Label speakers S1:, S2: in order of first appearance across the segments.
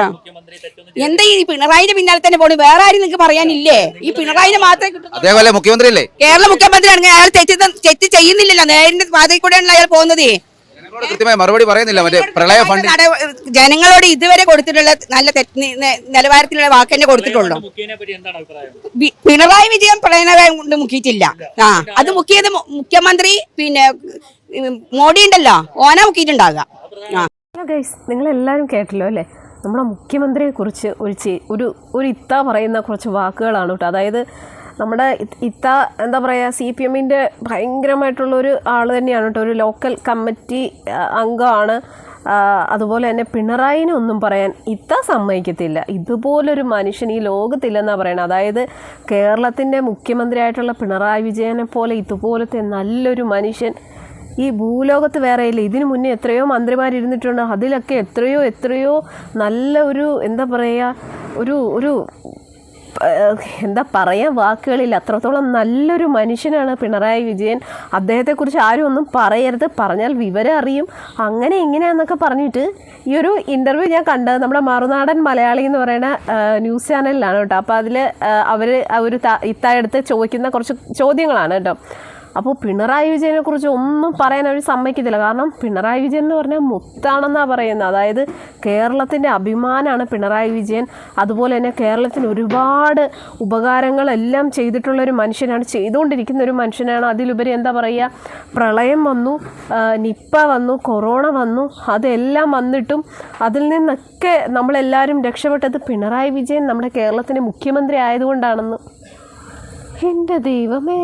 S1: ആ. എന്താ ഈ പിണറായിന്റെ പിന്നാലെ തന്നെ പോണു? വേറെ ആരും നിങ്ങൾക്ക് പറയാനില്ലേ? ഈ പിണറായിനെ മാത്രമേ കിട്ടുന്നു
S2: അതേപോലെ മുഖ്യമന്ത്രി അല്ലേ
S1: കേരള മുഖ്യമന്ത്രിയാണ് അയാൾ തെറ്റ് തെറ്റ് ചെയ്യുന്നില്ലല്ലോ. നേരിന്റെ പാതയിൽ കൂടെയാണല്ലോ അയാൾ പോകുന്നത്.
S2: കൃത്യമായി മറുപടി പറയുന്നില്ല. മറ്റേ പ്രളയ ഫണ്ട്
S1: ജനങ്ങളോട് ഇതുവരെ കൊടുത്തിട്ടുള്ള നല്ല നിലവാരത്തിലുള്ള വാക്ക് തന്നെ കൊടുത്തിട്ടുള്ളൂ.
S3: മുഖ്യനെ പറ്റി എന്താണ് അഭിപ്രായം?
S1: പിണറായി വിജയൻ പ്രളയനവ കൊണ്ട് മുക്കിയിട്ടില്ല. ആ അത് മുക്കിയത് മുഖ്യമന്ത്രി പിന്നെ മോഡി ഉണ്ടല്ലോ. ഓന
S4: മുക്കിയിട്ടുണ്ടാകാം ഗൈസ് നിങ്ങളെല്ലാവരും കേട്ടല്ലോ അല്ലേ? നമ്മുടെ മുഖ്യമന്ത്രിയെക്കുറിച്ച് ഒരു ചെ ഒരു ഒരു ഇത്ത പറയുന്ന കുറച്ച് വാക്കുകളാണ് കേട്ടോ. അതായത് നമ്മുടെ ഇത്ത എന്താ പറയുക സി പി എമ്മിന്റെ ഭയങ്കരമായിട്ടുള്ളൊരു ആൾ തന്നെയാണ് കേട്ടോ. ഒരു ലോക്കൽ കമ്മിറ്റി അംഗമാണ്. അതുപോലെ തന്നെ പിണറായിനെ ഒന്നും പറയാൻ ഇത്ത സമ്മതിക്കത്തില്ല. ഇതുപോലൊരു മനുഷ്യൻ ഈ ലോകത്തില്ലെന്നാണ് പറയുന്നത് അതായത് കേരളത്തിന്റെ മുഖ്യമന്ത്രിയായിട്ടുള്ള പിണറായി വിജയനെ പോലെ ഇതുപോലത്തെ നല്ലൊരു മനുഷ്യൻ ഈ ഭൂലോകത്ത് വേറെ ഇല്ല. ഇതിനു മുന്നേ എത്രയോ മന്ത്രിമാരിരുന്നിട്ടുണ്ട്. അതിലൊക്കെ എത്രയോ എത്രയോ നല്ല ഒരു എന്താ പറയുക ഒരു ഒരു എന്താ പറയാ വാക്കുകളില്ല. അത്രത്തോളം നല്ലൊരു മനുഷ്യനാണ് പിണറായി വിജയൻ. അദ്ദേഹത്തെക്കുറിച്ച് ആരും ഒന്നും പറയരുത്. പറഞ്ഞാൽ വിവരം അറിയും. അങ്ങനെ എങ്ങനെയാണെന്നൊക്കെ പറഞ്ഞിട്ട് ഈ ഒരു ഇന്റർവ്യൂ ഞാൻ കണ്ടത് നമ്മുടെ മറുനാടൻ മലയാളി എന്ന് പറയുന്ന ന്യൂസ് ചാനലിലാണ് കേട്ടോ. അപ്പോൾ അതിൽ അവർ ഒരു ഇത്തായെടുത്ത് ചോദിക്കുന്ന കുറച്ച് ചോദ്യങ്ങളാണ് കേട്ടോ. അപ്പോൾ പിണറായി വിജയനെ കുറിച്ച് ഒന്നും പറയാൻ അവർ സമ്മതിക്കത്തില്ല. കാരണം പിണറായി വിജയൻ എന്ന് പറഞ്ഞാൽ മുത്താണെന്നാണ് പറയുന്നത്. അതായത് കേരളത്തിന്റെ അഭിമാനമാണ് പിണറായി വിജയൻ. അതുപോലെ തന്നെ കേരളത്തിന് ഒരുപാട് ഉപകാരങ്ങളെല്ലാം ചെയ്തിട്ടുള്ള ഒരു മനുഷ്യനാണ് ചെയ്തുകൊണ്ടിരിക്കുന്ന ഒരു മനുഷ്യനാണ്. അതിലുപരി എന്താ പറയുക? പ്രളയം വന്നു നിപ്പ വന്നു കൊറോണ വന്നു അതെല്ലാം വന്നിട്ടും അതിൽ നിന്നൊക്കെ നമ്മളെല്ലാവരും രക്ഷപ്പെട്ടത് പിണറായി വിജയൻ നമ്മുടെ കേരളത്തിന്റെ മുഖ്യമന്ത്രി ആയതുകൊണ്ടാണെന്ന്. എന്റെ ദൈവമേ.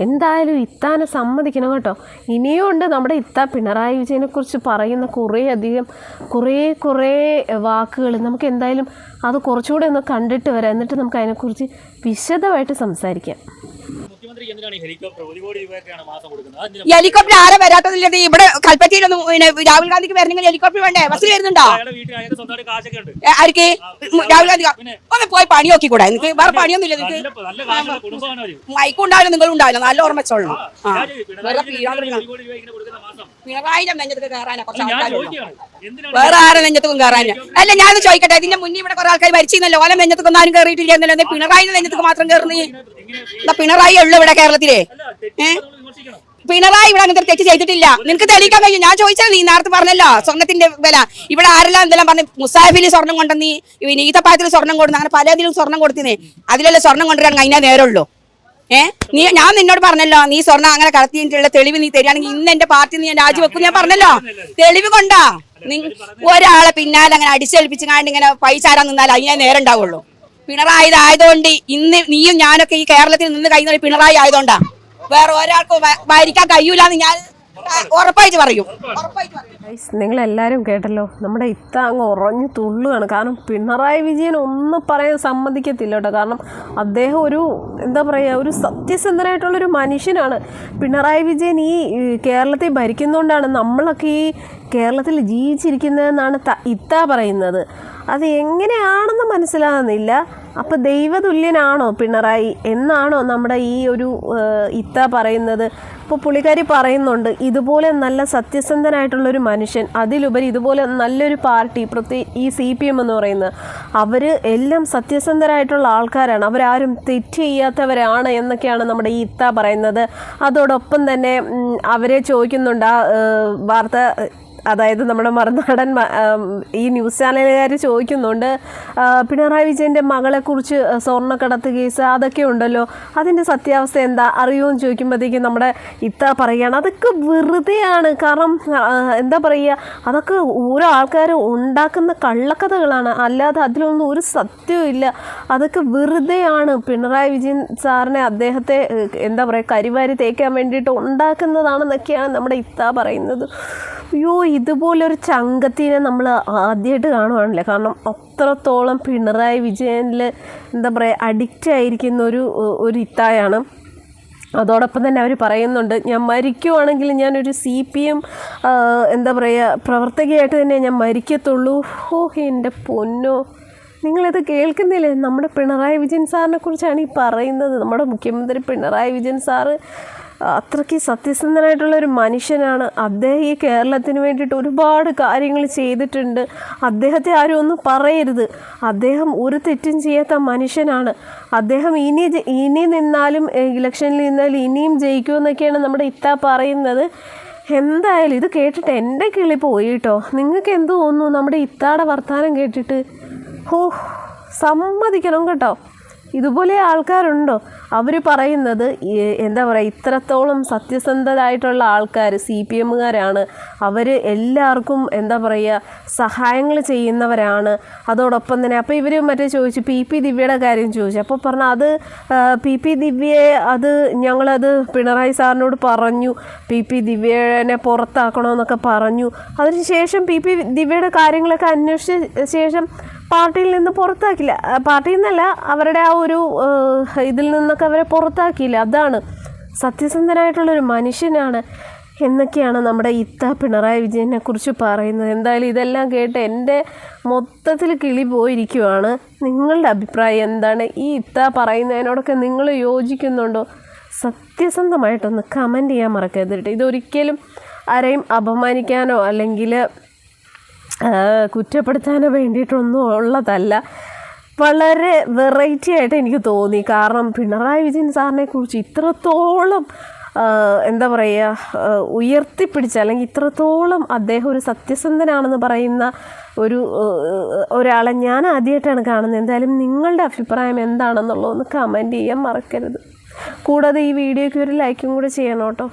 S4: എന്തായാലും ഇത്താനെ സമ്മതിക്കണം കേട്ടോ. ഇനിയും ഉണ്ട് നമ്മുടെ ഇത്ത പിണറായി വിജയനെ കുറിച്ച് പറയുന്ന കുറേ അധികം കുറേ കുറേ വാക്കുകൾ. നമുക്ക് എന്തായാലും അത് കുറച്ചുകൂടെ ഒന്ന് കണ്ടിട്ട് വരാം. എന്നിട്ട് നമുക്ക് അതിനെക്കുറിച്ച് വിശദമായിട്ട് സംസാരിക്കാം.
S3: എന്തിനാണ് ഹെലികോപ്റ്റർ ഒരു കോടി രൂപയൊക്കെയാണ് മാസം കൊടുക്കുന്നത്? അതെന്തിനാ?
S1: ഈ ഹെലികോപ്റ്റർ ആരെ വരാത്തതില്ല. ഇവിടെ കൽപ്പറ്റയിലൊന്നും പിന്നെ രാഹുൽ ഗാന്ധിക്ക് വരണമെങ്കിൽ ഹെലികോപ്റ്റർ വേണ്ടേ? ബസ്സിൽ വരുന്നുണ്ടോ?
S3: അയാളുടെ വീട്ടിൽ അയാൾക്ക് സ്വന്തമായിട്ട് കാശൊക്കെ ഉണ്ട്.
S1: ഏ, ആർക്ക്? രാഹുൽ ഗാന്ധി ഒന്ന് പോയി പണി നോക്കിക്കൂടെ നിങ്ങൾക്ക് വേറെ പണിയൊന്നും ഇല്ല
S3: നല്ല
S1: നിങ്ങൾക്ക്
S3: നല്ല കാശുള്ള കുടുംബമാണ് അവർ.
S1: മൈക്കും ഉണ്ടാവില്ല നിങ്ങൾ ഉണ്ടാവില്ല. നല്ല ഓർമ്മ വെച്ചോളൂ ആ.
S3: ഞാൻ ഈ പിണറായി വിജയൻ എന്തിനാണ് ഒരു കോടി രൂപ ഇങ്ങനെ കൊടുക്കുന്ന മാസം.
S1: പിണറായിന്റെ നെഞ്ഞത്തൊക്കെ കയറാനാ കുറച്ച്
S3: ഞാൻ
S1: ആൾക്കാരുള്ളൂ
S3: ചോദിക്കുകയാണ്. എന്തിനാണ്
S1: വേറെ ആരും നെഞ്ഞത്തും കയറാനില്ല അല്ല ഞാൻ ചോദിക്കട്ടെ. ഇതിന്റെ മുന്നേ ഇവിടെ കുറെ ആൾക്കാർ മരിച്ചിരുന്നല്ലോ. ഓല നെഞ്ഞത്തൊക്കെ ആരും കയറിയിട്ടില്ല എന്നല്ലോ? പിണറായി പിണറായിന്റെ നെഞ്ഞത്തൊക്കെ മാത്രം കയറുന്നേ. പിണറായി ഉള്ളു ഇവിടെ കേരളത്തിലെ. പിണറായി ഇവിടെ അങ്ങനത്തെ തെറ്റ് ചെയ്തിട്ടില്ല. നിനക്ക് തെളിയിക്കാൻ കഴിയും ഞാൻ ചോദിച്ചാൽ നീ നേരത്തെ പറഞ്ഞല്ലോ സ്വർണത്തിന്റെ വില. ഇവിടെ ആരെല്ലാം എന്തെല്ലാം പറഞ്ഞു? മുസാഫിൽ സ്വർണം കൊണ്ടെന്നീ ഈത്തപ്പായത്തിൽ സ്വർണം കൊടുന്നു അങ്ങനെ പലതിലും സ്വർണം കൊടുത്തിനേ. അതിലെല്ലാം സ്വർണം കൊണ്ടുവരാൻ കഴിഞ്ഞാൽ നേരമുള്ളൂ. ഏഹ് നീ ഞാൻ നിന്നോട് പറഞ്ഞല്ലോ നീ സ്വർണം അങ്ങനെ കടത്തിയിട്ടുള്ള തെളിവ് നീ തരികയാണെങ്കിൽ ഇന്ന് എന്റെ പാർട്ടി നീ രാജിവെക്കും ഞാൻ പറഞ്ഞല്ലോ തെളിവ് കൊണ്ടാ. ഒരാളെ പിന്നാലെ അങ്ങനെ അടിച്ചേൽപ്പിച്ച് കാണ്ട് ഇങ്ങനെ പൈസ ആരാൻ നിന്നാൽ അതിനെ നേരം ഉണ്ടാവുള്ളൂ. പിണറായി ആയതുകൊണ്ട് ഇന്ന് നീയും ഞാനൊക്കെ ഈ കേരളത്തിൽ നിന്ന് കഴിയുന്ന പിണറായി ആയതുകൊണ്ടാ. വേറെ ഒരാൾക്കും ഭരിക്കാൻ കഴിയൂലെന്ന് ഞാൻ ഉറപ്പായിട്ട് പറയും.
S4: നിങ്ങൾ നിങ്ങളെല്ലാവരും കേട്ടല്ലോ നമ്മുടെ ഇത്ത അങ്ങ് ഉറഞ്ഞു തുള്ളുകയാണ്. കാരണം പിണറായി വിജയൻ ഒന്നും പറയാൻ സമ്മതിക്കത്തില്ല കേട്ടോ. കാരണം അദ്ദേഹം ഒരു എന്താ പറയുക ഒരു സത്യസന്ധനായിട്ടുള്ളൊരു മനുഷ്യനാണ്. പിണറായി വിജയൻ ഈ കേരളത്തെ ഭരിക്കുന്നതുകൊണ്ടാണ് നമ്മളൊക്കെ ഈ കേരളത്തിൽ ജീവിച്ചിരിക്കുന്നതെന്നാണ് ഇത്ത പറയുന്നത്. അത് എങ്ങനെയാണെന്ന് മനസ്സിലാകുന്നില്ല. അപ്പോൾ ദൈവതുല്യനാണോ പിണറായി എന്നാണോ നമ്മുടെ ഈ ഒരു ഇത്ത പറയുന്നത്? ഇപ്പോൾ പുള്ളിക്കാരി പറയുന്നുണ്ട് ഇതുപോലെ നല്ല സത്യസന്ധനായിട്ടുള്ളൊരു മനുഷ്യൻ അതിലുപരി ഇതുപോലെ നല്ലൊരു പാർട്ടി പ്രത്യേക ഈ സി പി എം എന്ന് പറയുന്നത് അവർ എല്ലാം സത്യസന്ധരായിട്ടുള്ള ആൾക്കാരാണ് അവരാരും തെറ്റ് ചെയ്യാത്തവരാണ് എന്നൊക്കെയാണ് നമ്മുടെ ഈ ഇത്ത പറയുന്നത്. അതോടൊപ്പം തന്നെ അവരെ ചോദിക്കുന്നുണ്ട് ആ വാർത്ത അതായത് നമ്മുടെ മറുനാടൻ ഈ ന്യൂസ് ചാനലുകാർ ചോദിക്കുന്നുണ്ട് പിണറായി വിജയന്റെ മകളെക്കുറിച്ച് സ്വർണക്കടത്ത് കേസ് അതൊക്കെ ഉണ്ടല്ലോ. അതിന്റെ സത്യാവസ്ഥ എന്താ? അറിയുമെന്ന് ചോദിക്കുമ്പോഴത്തേക്കും നമ്മുടെ ഇത്ത പറയുകയാണ് അതൊക്കെ വെറുതെയാണ്. കാരണം എന്താ പറയുക അതൊക്കെ ഓരോ ആൾക്കാർ ഉണ്ടാക്കുന്ന കള്ളക്കഥകളാണ്. അല്ലാതെ അതിലൊന്നും ഒരു സത്യവും ഇല്ല. അതൊക്കെ വെറുതെയാണ് പിണറായി വിജയൻ സാറിനെ അദ്ദേഹത്തെ എന്താ പറയുക കരിവാരി തേക്കാൻ വേണ്ടിയിട്ട് ഉണ്ടാക്കുന്നതാണെന്നൊക്കെയാണ് നമ്മുടെ ഇത്ത പറയുന്നത്. അയ്യോ ഇതുപോലൊരു ചങ്കത്തിനെ നമ്മൾ ആദ്യമായിട്ട് കാണുവാണല്ലേ? കാരണം അത്രത്തോളം പിണറായി വിജയനിൽ എന്താ പറയുക അഡിക്റ്റ് ആയിരിക്കുന്ന ഒരു ഒരു ഇത്തായാണ്. അതോടൊപ്പം തന്നെ അവർ പറയുന്നുണ്ട് ഞാൻ മരിക്കുവാണെങ്കിൽ ഞാനൊരു സി പി എം എന്താ പറയുക പ്രവർത്തകയായിട്ട് തന്നെ ഞാൻ മരിക്കത്തുള്ളൂ. ഓ എന്റെ പൊന്നോ. നിങ്ങളിത് കേൾക്കുന്നില്ലേ? നമ്മുടെ പിണറായി വിജയൻ സാറിനെ കുറിച്ചാണ് ഈ പറയുന്നത്. നമ്മുടെ മുഖ്യമന്ത്രി പിണറായി വിജയൻ സാറ് അത്രയ്ക്ക് സത്യസന്ധനായിട്ടുള്ള ഒരു മനുഷ്യനാണ്. അദ്ദേഹം ഈ കേരളത്തിന് വേണ്ടിയിട്ട് ഒരുപാട് കാര്യങ്ങൾ ചെയ്തിട്ടുണ്ട്. അദ്ദേഹത്തെ ആരും ഒന്നും പറയരുത്. അദ്ദേഹം ഒരു തെറ്റും ചെയ്യാത്ത മനുഷ്യനാണ്. അദ്ദേഹം ഇനി ഇനി നിന്നാലും ഇലക്ഷനിൽ നിന്നാലും ഇനിയും ജയിക്കുമെന്നൊക്കെയാണ് നമ്മുടെ ഇത്ത പറയുന്നത്. എന്തായാലും ഇത് കേട്ടിട്ട് എന്റെ കിളി പോയി കേട്ടോ. നിങ്ങൾക്ക് എന്ത് തോന്നുന്നു നമ്മുടെ ഇത്താടെ വർത്തമാനം കേട്ടിട്ട്? ഹോ സമ്മതിക്കണം കേട്ടോ. ഇതുപോലെ ആൾക്കാരുണ്ടോ? അവർ പറയുന്നത് എന്താ പറയുക ഇത്രത്തോളം സത്യസന്ധരായിട്ടുള്ള ആൾക്കാർ സി പി എമ്മുകാരാണ്. അവർ എല്ലാവർക്കും എന്താ പറയുക സഹായങ്ങൾ ചെയ്യുന്നവരാണ്. അതോടൊപ്പം തന്നെ അപ്പോൾ ഇവർ മറ്റേ ചോദിച്ചു പി. പി. ദിവ്യയുടെ കാര്യം ചോദിച്ചു. അപ്പോൾ പറഞ്ഞു അത് പി. പി. ദിവ്യയെ അത് ഞങ്ങളത് പിണറായി സാറിനോട് പറഞ്ഞു. പി. പി. ദിവ്യനെ പുറത്താക്കണമെന്നൊക്കെ പറഞ്ഞു. അതിനുശേഷം പി. പി. ദിവ്യയുടെ കാര്യങ്ങളൊക്കെ അന്വേഷിച്ച ശേഷം പാർട്ടിയിൽ നിന്ന് പുറത്താക്കില്ല. പാർട്ടിയിൽ നിന്നല്ല അവരുടെ ആ ഒരു ഇതിൽ നിന്നൊക്കെ അവരെ പുറത്താക്കിയില്ല. അതാണ് സത്യസന്ധനായിട്ടുള്ളൊരു മനുഷ്യനാണ് എന്നൊക്കെയാണ് നമ്മുടെ ഇത്ത പിണറായി വിജയനെ കുറിച്ച് പറയുന്നത്. എന്തായാലും ഇതെല്ലാം കേട്ട് എന്റെ മൊത്തത്തിൽ കിളി പോയിരിക്കുവാണ്. നിങ്ങളുടെ അഭിപ്രായം എന്താണ്? ഈ ഇത്ത പറയുന്നതിനോടൊക്കെ നിങ്ങൾ യോജിക്കുന്നുണ്ടോ? സത്യസന്ധമായിട്ടൊന്ന് കമന്റ് ചെയ്യാൻ മറക്കരുത് ഇതൊരിക്കലും ആരെയും അപമാനിക്കാനോ അല്ലെങ്കിൽ കുറ്റപ്പെടുത്താനോ വേണ്ടിയിട്ടൊന്നും ഉള്ളതല്ല. വളരെ വെറൈറ്റി ആയിട്ട് എനിക്ക് തോന്നി. കാരണം പിണറായി വിജയൻ സാറിനെ കുറിച്ച് ഇത്രത്തോളം എന്താ പറയുക ഉയർത്തിപ്പിടിച്ച അല്ലെങ്കിൽ ഇത്രത്തോളം അദ്ദേഹം ഒരു സത്യസന്ധനാണെന്ന് പറയുന്ന ഒരു ഒരാളെ ഞാൻ ആദ്യമായിട്ടാണ് കാണുന്നത്. എന്തായാലും നിങ്ങളുടെ അഭിപ്രായം എന്താണെന്നുള്ളതൊന്ന് കമന്റ് ചെയ്യാൻ മറക്കരുത്. കൂടാതെ ഈ വീഡിയോയ്ക്ക് ഒരു ലൈക്കും കൂടെ ചെയ്യണം കേട്ടോ.